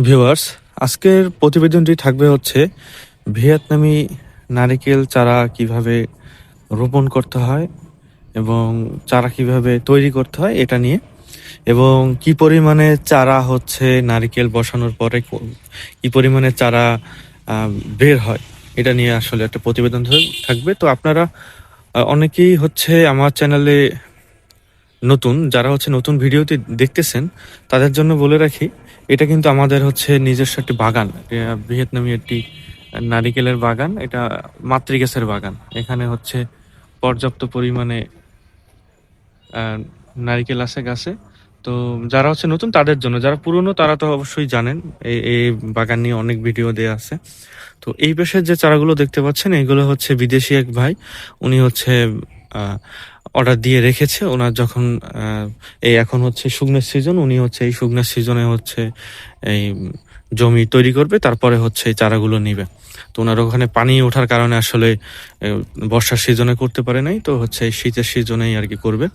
Viewers, আজকের প্রতিবেদনটি থাকবে হচ্ছে ভিয়েতনামি নারিকেল চারা কীভাবে রোপণ করতে হয় এবং চারা কীভাবে তৈরি করতে হয় এটা নিয়ে, এবং কি পরিমাণে চারা হচ্ছে নারিকেল বসানোর পরে কো- পরিমাণে চারা বের হয় এটা নিয়ে আসলে একটা প্রতিবেদন থাক- থাকবে। তো আপনারা অনেকেই হচ্ছে আমার চ্যানেলে নতুন, যারা হচ্ছে নতুন ভিডিওটি দেখতেছেন, তাদের জন্য বলে রাখি এটা কিন্তু আমাদের হচ্ছে নিজস্ব একটি বাগান। ভিয়েতনামি একটি নারিকেলের বাগান, এটা মাতৃগাছের বাগান। এখানে হচ্ছে পর্যাপ্ত পরিমাণে নারিকেল আছে গাছে। তো যারা হচ্ছে নতুন, তাদের জন্য। যারা পুরনো, তারা তো অবশ্যই জানেন এই এই বাগান নিয়ে অনেক ভিডিও দেওয়া আছে। তো এই পেশের যে চারাগুলো দেখতে পাচ্ছেন, এগুলো হচ্ছে বিদেশি এক ভাই। উনি হচ্ছে অর্ডার দিয়ে রেখেছে। ওনার যখন এই এখন হচ্ছে শুকনোর সিজন উনি হচ্ছে এই শুকনের সিজনে হচ্ছে এই জমি তৈরি করবে, তারপরে হচ্ছে এই চারাগুলো নিবে। তো ওনার ওখানে পানি ওঠার কারণে আসলে বর্ষার সিজনে করতে পারে নাই, তো হচ্ছে এই শীতের সিজনেই আর কি করবে।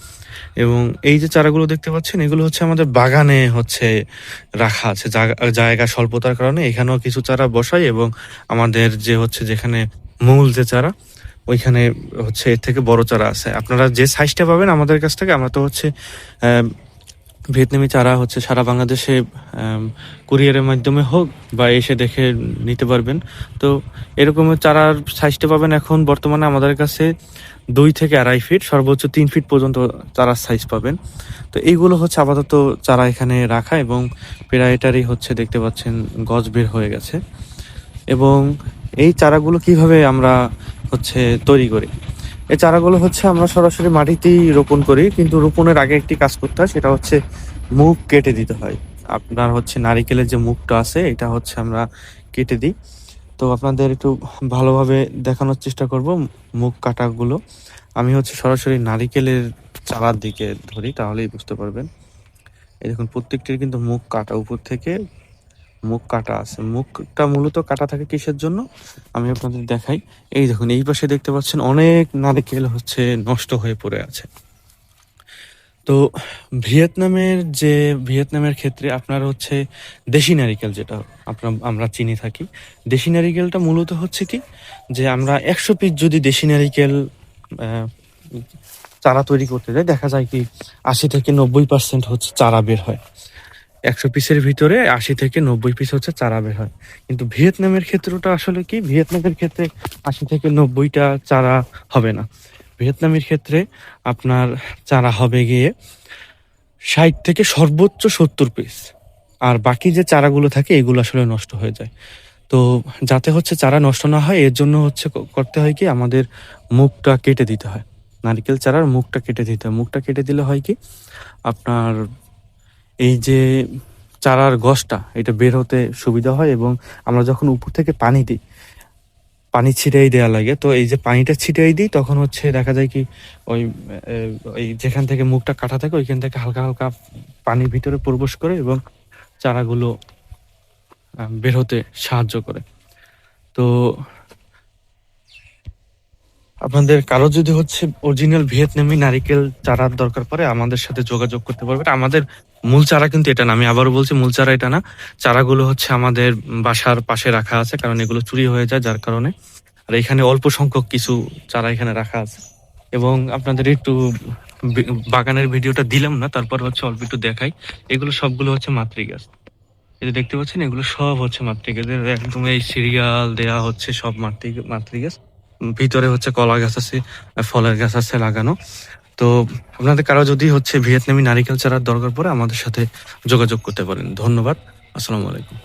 এবং এই যে চারাগুলো দেখতে পাচ্ছেন, এগুলো হচ্ছে আমাদের বাগানে হচ্ছে রাখা আছে জায়গা- স্বল্পতার কারণে। এখানেও কিছু চারা বসাই এবং আমাদের যে হচ্ছে যেখানে মূল যে চারা ওইখানে হচ্ছে এর থেকে বড় চারা আছে। আপনারা যে সাইজটা পাবেন আমাদের কাছ থেকে, আমরা তো হচ্ছে ভিয়েতনামি চারা হচ্ছে সারা বাংলাদেশে কুরিয়ারের মাধ্যমে হোক বা এসে দেখে নিতে পারবেন। তো এরকম চারার সাইজটা পাবেন এখন বর্তমানে আমাদের কাছে দুই থেকে আড়াই ফিট সর্বোচ্চ তিন ফিট পর্যন্ত চারার সাইজ পাবেন। তো এইগুলো হচ্ছে আপাতত চারা এখানে রাখা এবং প্রায় এটারই হচ্ছে দেখতে পাচ্ছেন গজ বের হয়ে গেছে। এবং এই চারাগুলো কীভাবে আমরা হচ্ছে তৈরি করি। এই চারাগুলো হচ্ছে আমরা সরাসরি মাটিতেই রোপণ করি, কিন্তু রোপণের আগে একটি কাজ করতে হয়, সেটা হচ্ছে মুখ কেটে দিতে হয়। আপনার হচ্ছে নারিকেলের যে মুখটা আছে, এটা হচ্ছে আমরা কেটে দিই। তো আপনাদের একটু ভালোভাবে দেখানোর চেষ্টা করব মুখ কাটাগুলো। আমি হচ্ছে সরাসরি নারিকেলের চারার দিকে ধরি, তাহলেই বুঝতে পারবেন। এই দেখুন, প্রত্যেকটির কিন্তু মুখ কাটা উপর থেকে মুখ কাটা আছে। মুখটা মূলত কাটা থাকে কিসের জন্য? আমি আপনাদের দেখাই। এই দেখুন, এই পাশে দেখতে পাচ্ছেন অনেক নারকেল হচ্ছে নষ্ট হয়ে পড়ে আছে। তো ভিয়েতনামের যে, ভিয়েতনামের ক্ষেত্রে আপনার হচ্ছে দেশি নারিকেল যেটা আপনার আমরা চিনি থাকি। দেশি নারিকেলটা মূলত হচ্ছে কি? যে আমরা একশো পিস যদি দেশি নারিকেল চারা তৈরি করতে যাই, দেখা যায় কি আশি থেকে নব্বই পার্সেন্ট হচ্ছে চারা বের হয়। একশো পিসের ভিতরে আশি থেকে নব্বই পিস হচ্ছে চারা বের হয়। কিন্তু ভিয়েতনামের ক্ষেত্রটা আসলে কি? ভিয়েতনামের ক্ষেত্রে আশি থেকে নব্বইটা চারা হবে না। ভিয়েতনামের ক্ষেত্রে আপনার চারা হবে গিয়ে ষাট থেকে সর্বোচ্চ সত্তর পিস আর বাকি যে চারাগুলো থাকে, এগুলো আসলে নষ্ট হয়ে যায়। তো যাতে হচ্ছে চারা নষ্ট না হয়, এর জন্য হচ্ছে করতে হয় কি? আমাদের মুখটা কেটে দিতে হয়। নারকেল চারার মুখটা কেটে দিতে হয়। মুখটা কেটে দিলে হয় কি? আপনার এই যে চারার গছটা, এটা বের হতে সুবিধা হয় এবং আমরা যখন উপর থেকে পানি দিই, পানি ছিটাই দেওয়া লাগে, তো এই যে পানিটা ছিটাই দিই, তখন হচ্ছে দেখা যায় কি ওই ওই যেখান থেকে মুখটা কাটা থাকে, ওইখান থেকে হালকা হালকা পানি ভিতরে প্রবেশ করে এবং চারাগুলো বের হতে সাহায্য করে। তো আপনাদের কারও যদি হচ্ছে অরিজিনাল ভিয়েতনামি নারিকেল চারার দরকার পড়ে আমাদের সাথে যোগাযোগ করতে পারবেন। আমাদের মূল চারা কিন্তু এটা না আমি আবারও বলছি মূল চারা এটা না। চারাগুলো হচ্ছে আমাদের বাসার পাশে রাখা আছে কারণ এগুলো চুরি হয়ে যায় যার কারণে। আর এখানে অল্প সংখ্যক কিছু চারা এখানে রাখা আছে। এবং আপনাদের একটু বাগানের ভিডিওটা দিলাম না তারপর হচ্ছে অল্প একটু দেখাই। এগুলো সবগুলো হচ্ছে মাতৃগাছ। এই যে দেখতে পাচ্ছেন এগুলো সব হচ্ছে মাতৃগাছ। এর একদম এই সিরিয়াল দেয়া হচ্ছে সব মাতৃ মাতৃগাছ। উম, ভিতরে হচ্ছে কলা গাছ আছে ফলের গাছ আছে লাগানো। তো আপনাদের কারও যদি হচ্ছে ভিয়েতনামি নারিকেল চারার দরকার পড়ে আমাদের সাথে যোগাযোগ করতে পারেন। ধন্যবাদ। আসসালামু আলাইকুম।